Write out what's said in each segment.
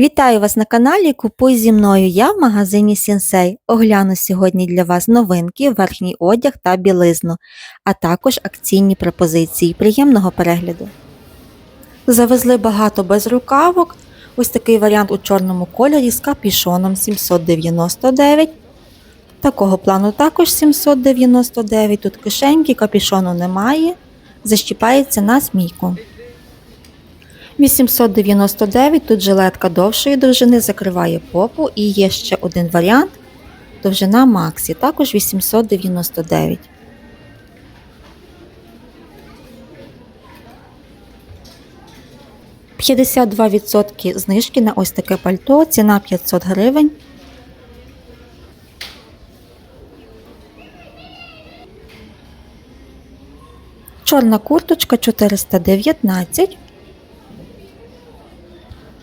Вітаю вас на каналі Купуй зі мною. Я в магазині Сінсей. Огляну сьогодні для вас новинки, верхній одяг та білизну, а також акційні пропозиції. Приємного перегляду. Завезли багато безрукавок. Ось такий варіант у чорному кольорі з капішоном 799. Такого плану також 799. Тут кишеньки, капішону немає. Защіпається на змійку. 899 тут жилетка довшої довжини закриває попу і є ще один варіант довжина Максі, також 899. «52% знижки на ось таке пальто, ціна 500 гривень. Чорна курточка 419.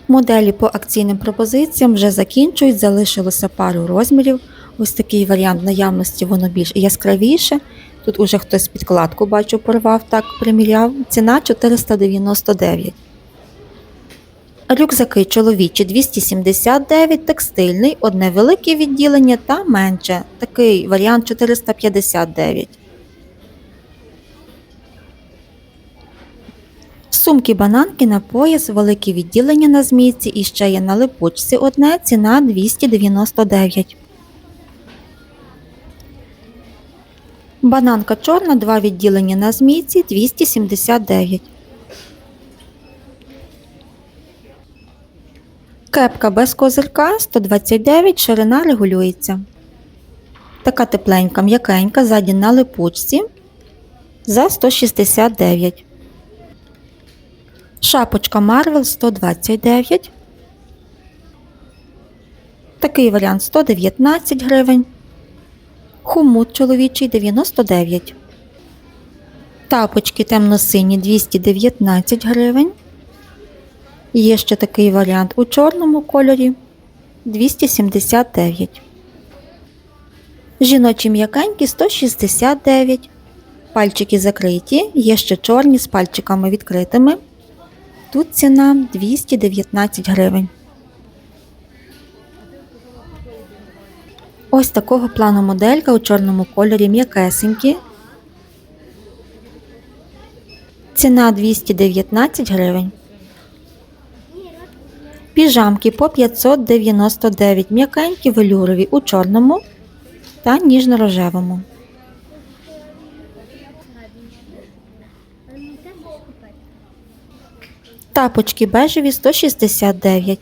Моделі по акційним пропозиціям вже закінчують, залишилося пару розмірів. Ось такий варіант наявності, воно більш яскравіше. Тут уже хтось підкладку бачу, порвав, так приміряв. Ціна 499. Рюкзаки чоловічі 279, текстильний, одне велике відділення та менше. Такий варіант 459. Сумки бананки на пояс, велике відділення на змійці і ще є на липучці одне, ціна 299. Бананка чорна, два відділення на змійці 279. Кепка без козирка 129, ширина регулюється. Така тепленька, м'якенька, ззаді на липучці за 169. Шапочка Marvel 129. Такий варіант 119 гривень. Хумут чоловічий 99. Тапочки темно-сині 219 гривень. Є ще такий варіант у чорному кольорі 279. Жіночі м'якенькі 169. Пальчики закриті. Є ще чорні з пальчиками відкритими. Тут ціна 219 гривень. Ось такого плану моделька у чорному кольорі м'якесенькі. Ціна 219 гривень. Піжамки по 599 м'якенькі велюрові у чорному та ніжно-рожевому. Тапочки бежеві 169.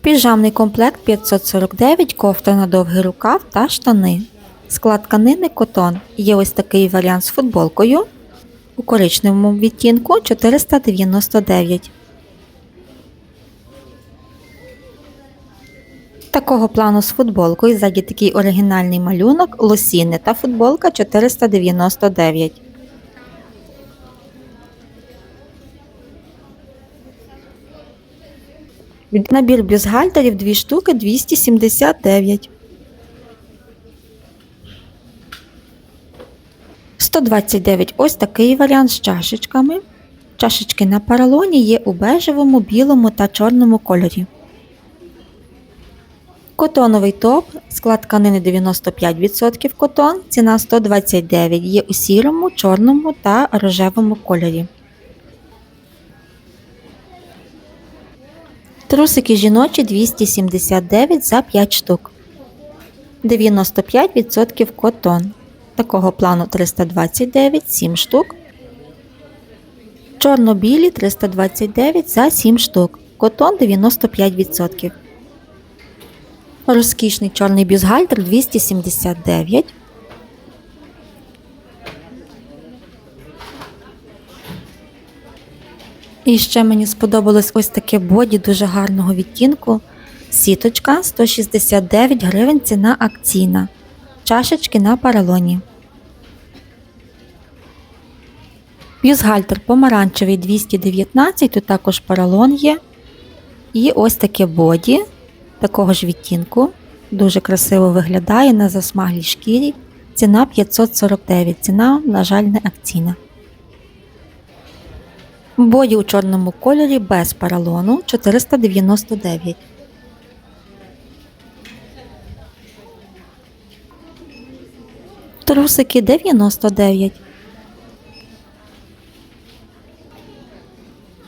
Піжамний комплект 549, кофта на довгий рукав та штани. Склад тканини котон. Є ось такий варіант з футболкою. У коричневому відтінку 499. Такого плану з футболкою ззаді такий оригінальний малюнок, лосіни та футболка 499. Набір бюстгальтерів 2 штуки 279. 129 ось такий варіант з чашечками. Чашечки на поролоні є у бежевому, білому та чорному кольорі. Котоновий топ, склад тканини 95% котон, ціна 129 є у сірому, чорному та рожевому кольорі. Трусики жіночі 279 за 5 штук. 95% котон. Такого плану 329 7 штук. Чорно-білі 329 за 7 штук. Котон 95%. Розкішний чорний бюстгальтер 279. І ще мені сподобалось ось таке боді дуже гарного відтінку. Сіточка 169 гривень ціна акційна. Чашечки на поролоні. Бюстгальтер помаранчевий 219, тут також поролон є. І ось таке боді такого ж відтінку. Дуже красиво виглядає на засмаглій шкірі. Ціна 549, ціна, на жаль, не акційна. Бої у чорному кольорі без поролону 499. Трусики 99.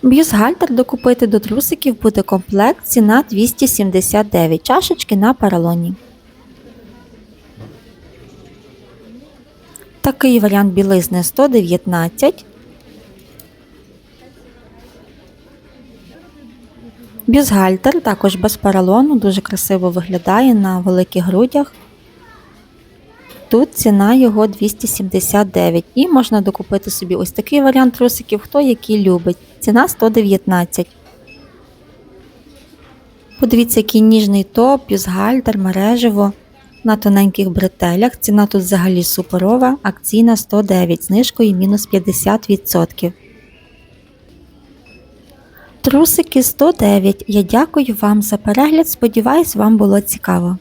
Бюстгальтер докупити до трусиків буде комплект, ціна 279, чашечки на поролоні. Такий варіант білизни 119. Бюстгальтер також без поролону, дуже красиво виглядає на великих грудях. Тут ціна його 279 і можна докупити собі ось такий варіант трусиків, хто який любить. Ціна 119. Подивіться, який ніжний топ, бюстгальтер, мережево на тоненьких бретелях. Ціна тут взагалі суперова, акційна 109, знижкою мінус 50%. Трусики 109. Я дякую вам за перегляд. Сподіваюсь, вам було цікаво.